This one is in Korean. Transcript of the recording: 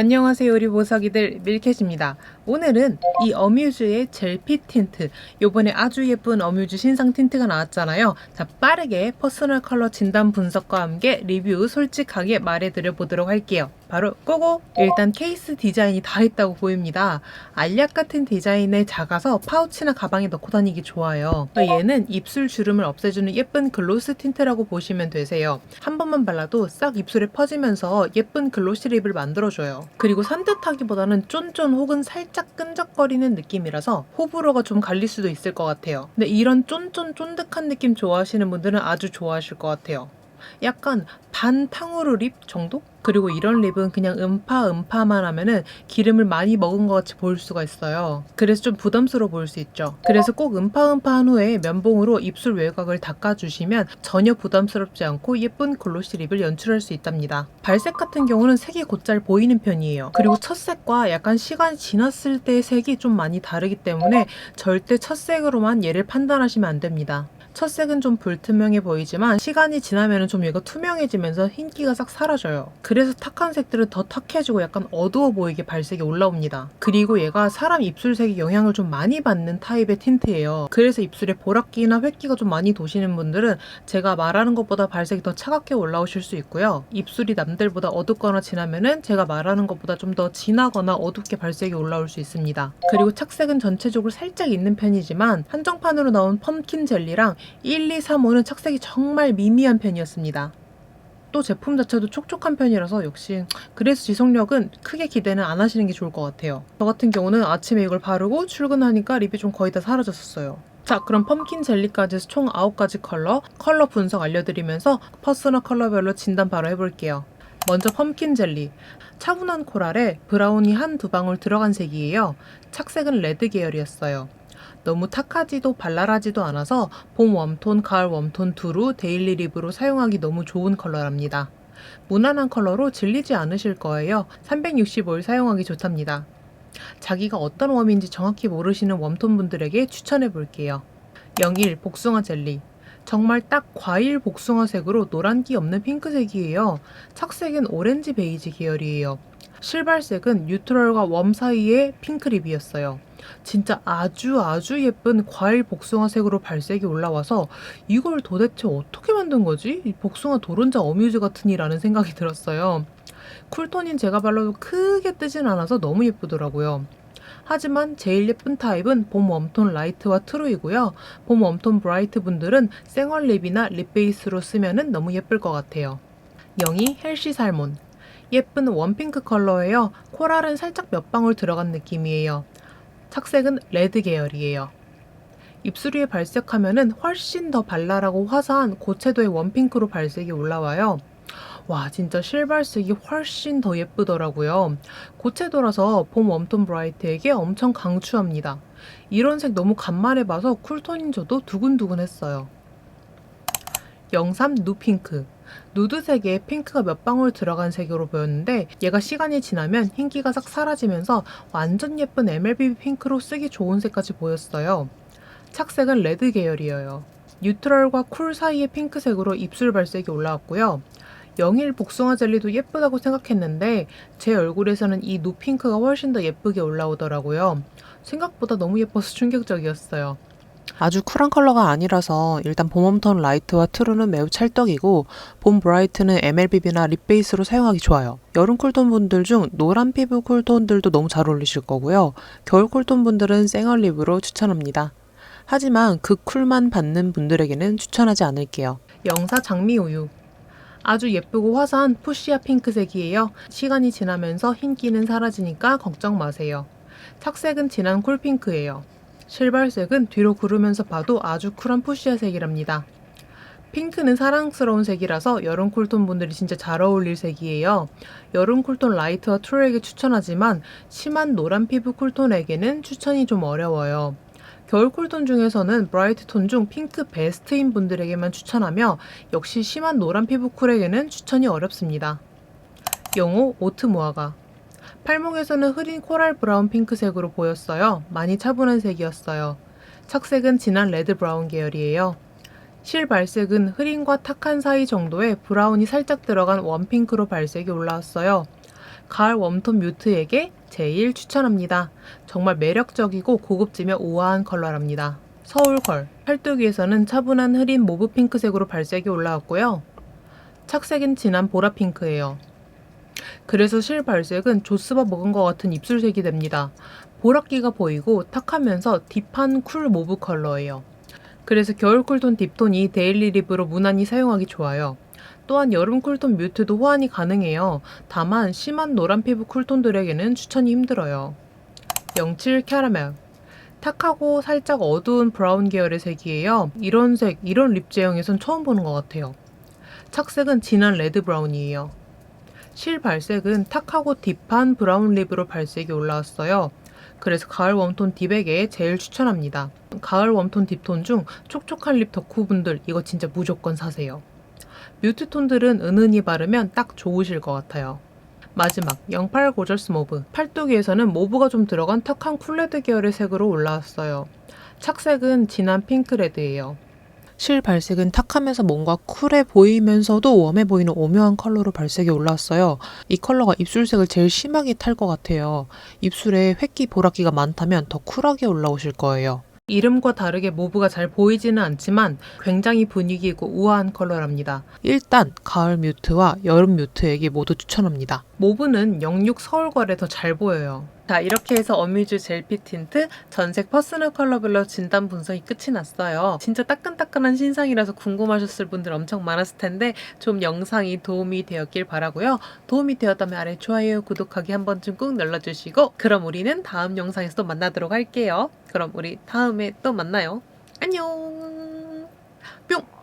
안녕하세요 우리 보석이들 밀켓입니다. 오늘은 이 어뮤즈의 젤핏 틴트 요번에 아주 예쁜 어뮤즈 신상 틴트가 나왔잖아요. 자 빠르게 퍼스널 컬러 진단 분석과 함께 리뷰 솔직하게 말해드려 보도록 할게요. 바로 고고! 일단 케이스 디자인이 다 있다고 보입니다. 알약 같은 디자인에 작아서 파우치나 가방에 넣고 다니기 좋아요. 또 얘는 입술 주름을 없애주는 예쁜 글로스 틴트라고 보시면 되세요. 한 번만 발라도 싹 입술에 퍼지면서 예쁜 글로시 립을 만들어줘요. 그리고 산뜻하기보다는 쫀쫀 혹은 살짝 끈적거리는 느낌이라서 호불호가 좀 갈릴 수도 있을 것 같아요. 근데 이런 쫀쫀 쫀득한 느낌 좋아하시는 분들은 아주 좋아하실 것 같아요. 약간 반 탕후루 립 정도? 그리고 이런 립은 그냥 음파 음파만 하면은 기름을 많이 먹은 것 같이 보일 수가 있어요. 그래서 좀 부담스러워 보일 수 있죠. 그래서 꼭 음파 음파 한 후에 면봉으로 입술 외곽을 닦아주시면 전혀 부담스럽지 않고 예쁜 글로시 립을 연출할 수 있답니다. 발색 같은 경우는 색이 곧잘 보이는 편이에요. 그리고 첫 색과 약간 시간이 지났을 때의 색이 좀 많이 다르기 때문에 절대 첫 색으로만 얘를 판단하시면 안 됩니다. 첫 색은 좀 불투명해 보이지만 시간이 지나면 좀 얘가 투명해지면서 흰기가 싹 사라져요. 그래서 탁한 색들은 더 탁해지고 약간 어두워 보이게 발색이 올라옵니다. 그리고 얘가 사람 입술색에 영향을 좀 많이 받는 타입의 틴트예요. 그래서 입술에 보라기나 획기가 좀 많이 도시는 분들은 제가 말하는 것보다 발색이 더 차갑게 올라오실 수 있고요. 입술이 남들보다 어둡거나 진하면은 제가 말하는 것보다 좀 더 진하거나 어둡게 발색이 올라올 수 있습니다. 그리고 착색은 전체적으로 살짝 있는 편이지만 한정판으로 나온 펌킨 젤리랑 1, 2, 3, 5는 착색이 정말 미미한 편이었습니다. 또 제품 자체도 촉촉한 편이라서 역시 그래서 지속력은 크게 기대는 안 하시는 게 좋을 것 같아요. 저 같은 경우는 아침에 이걸 바르고 출근하니까 립이 좀 거의 다 사라졌었어요. 자 그럼 펌킨 젤리까지 총 9가지 컬러 컬러 분석 알려드리면서 퍼스널 컬러별로 진단 바로 해볼게요. 먼저 펌킨 젤리 차분한 코랄에 브라운이 한 두 방울 들어간 색이에요. 착색은 레드 계열이었어요. 너무 탁하지도 발랄하지도 않아서 봄 웜톤, 가을 웜톤 두루 데일리 립으로 사용하기 너무 좋은 컬러랍니다. 무난한 컬러로 질리지 않으실 거예요. 365일 사용하기 좋답니다. 자기가 어떤 웜인지 정확히 모르시는 웜톤 분들에게 추천해 볼게요. 01 복숭아 젤리. 정말 딱 과일 복숭아색으로 노란기 없는 핑크색이에요. 착색은 오렌지 베이지 계열이에요. 실발색은 뉴트럴과 웜 사이의 핑크 립이었어요. 진짜 아주 아주 예쁜 과일 복숭아색으로 발색이 올라와서 이걸 도대체 어떻게 만든 거지? 이 복숭아 도른자 어뮤즈 같으니라는 생각이 들었어요. 쿨톤인 제가 발라도 크게 뜨진 않아서 너무 예쁘더라고요. 하지만 제일 예쁜 타입은 봄 웜톤 라이트와 트루이고요. 봄 웜톤 브라이트 분들은 생얼 립이나 립 베이스로 쓰면 너무 예쁠 것 같아요. 02 헬시 살몬 예쁜 원핑크 컬러예요. 코랄은 살짝 몇 방울 들어간 느낌이에요. 착색은 레드 계열이에요. 입술 위에 발색하면 훨씬 더 발랄하고 화사한 고채도의 원핑크로 발색이 올라와요. 와 진짜 실발색이 훨씬 더 예쁘더라고요. 고채도라서 봄 웜톤 브라이트에게 엄청 강추합니다. 이런 색 너무 간만에 봐서 쿨톤인 저도 두근두근 했어요. 03 누핑크 누드색에 핑크가 몇 방울 들어간 색으로 보였는데 얘가 시간이 지나면 흰기가 싹 사라지면서 완전 예쁜 MLB 핑크로 쓰기 좋은 색까지 보였어요. 착색은 레드 계열이에요. 뉴트럴과 쿨 사이의 핑크색으로 입술 발색이 올라왔고요. 영일 복숭아 젤리도 예쁘다고 생각했는데 제 얼굴에서는 이 누핑크가 훨씬 더 예쁘게 올라오더라고요. 생각보다 너무 예뻐서 충격적이었어요. 아주 쿨한 컬러가 아니라서 일단 봄 웜톤 라이트와 트루는 매우 찰떡이고 봄 브라이트는 MLBB나 립 베이스로 사용하기 좋아요. 여름 쿨톤 분들 중 노란 피부 쿨톤들도 너무 잘 어울리실 거고요. 겨울 쿨톤 분들은 생얼 립으로 추천합니다. 하지만 그 쿨만 받는 분들에게는 추천하지 않을게요. 영사 장미 우유 아주 예쁘고 화사한 푸시아 핑크색이에요. 시간이 지나면서 흰기는 사라지니까 걱정 마세요. 착색은 진한 쿨핑크예요. 실발색은 뒤로 구르면서 봐도 아주 쿨한 푸시아 색이랍니다. 핑크는 사랑스러운 색이라서 여름 쿨톤 분들이 진짜 잘 어울릴 색이에요. 여름 쿨톤 라이트와 트루에게 추천하지만 심한 노란 피부 쿨톤에게는 추천이 좀 어려워요. 겨울 쿨톤 중에서는 브라이트 톤 중 핑크 베스트인 분들에게만 추천하며 역시 심한 노란 피부 쿨에게는 추천이 어렵습니다. 영호 오트모아가 팔목에서는 흐린 코랄 브라운 핑크색으로 보였어요. 많이 차분한 색이었어요. 착색은 진한 레드 브라운 계열이에요. 실 발색은 흐린과 탁한 사이 정도의 브라운이 살짝 들어간 원핑크로 발색이 올라왔어요. 가을 웜톤 뮤트에게 제일 추천합니다. 정말 매력적이고 고급지며 우아한 컬러랍니다. 서울컬 팔뚝위에서는 차분한 흐린 모브 핑크색으로 발색이 올라왔고요. 착색은 진한 보라 핑크예요. 그래서 실 발색은 조스바 먹은 것 같은 입술색이 됩니다. 보랏기가 보이고 탁하면서 딥한 쿨 모브 컬러예요. 그래서 겨울 쿨톤 딥톤이 데일리 립으로 무난히 사용하기 좋아요. 또한 여름 쿨톤 뮤트도 호환이 가능해요. 다만 심한 노란 피부 쿨톤들에게는 추천이 힘들어요. 07 캐러멜 탁하고 살짝 어두운 브라운 계열의 색이에요. 이런 색, 이런 립 제형에선 처음 보는 것 같아요. 착색은 진한 레드 브라운이에요. 실 발색은 탁하고 딥한 브라운 립으로 발색이 올라왔어요. 그래서 가을 웜톤 딥에게 제일 추천합니다. 가을 웜톤 딥톤 중 촉촉한 립 덕후분들 이거 진짜 무조건 사세요. 뮤트 톤들은 은은히 바르면 딱 좋으실 것 같아요. 마지막 08 고저스 모브 팔뚝위에서는 모브가 좀 들어간 탁한 쿨레드 계열의 색으로 올라왔어요. 착색은 진한 핑크레드예요. 실 발색은 탁하면서 뭔가 쿨해 보이면서도 웜해 보이는 오묘한 컬러로 발색이 올라왔어요. 이 컬러가 입술색을 제일 심하게 탈 것 같아요. 입술에 획기 보랏기가 많다면 더 쿨하게 올라오실 거예요. 이름과 다르게 모브가 잘 보이지는 않지만 굉장히 분위기 있고 우아한 컬러랍니다. 일단 가을 뮤트와 여름 뮤트에게 모두 추천합니다. 모브는 06 서울걸에 더잘 보여요. 자 이렇게 해서 어뮤즈 젤피 틴트 전색 퍼스널 컬러별로 진단 분석이 끝이 났어요. 진짜 따끈따끈한 신상이라서 궁금하셨을 분들 엄청 많았을 텐데 좀 영상이 도움이 되었길 바라고요. 도움이 되었다면 아래 좋아요, 구독하기 한 번쯤 꾹 눌러주시고 그럼 우리는 다음 영상에서 또 만나도록 할게요. 그럼 우리 다음에 또 만나요. 안녕 뿅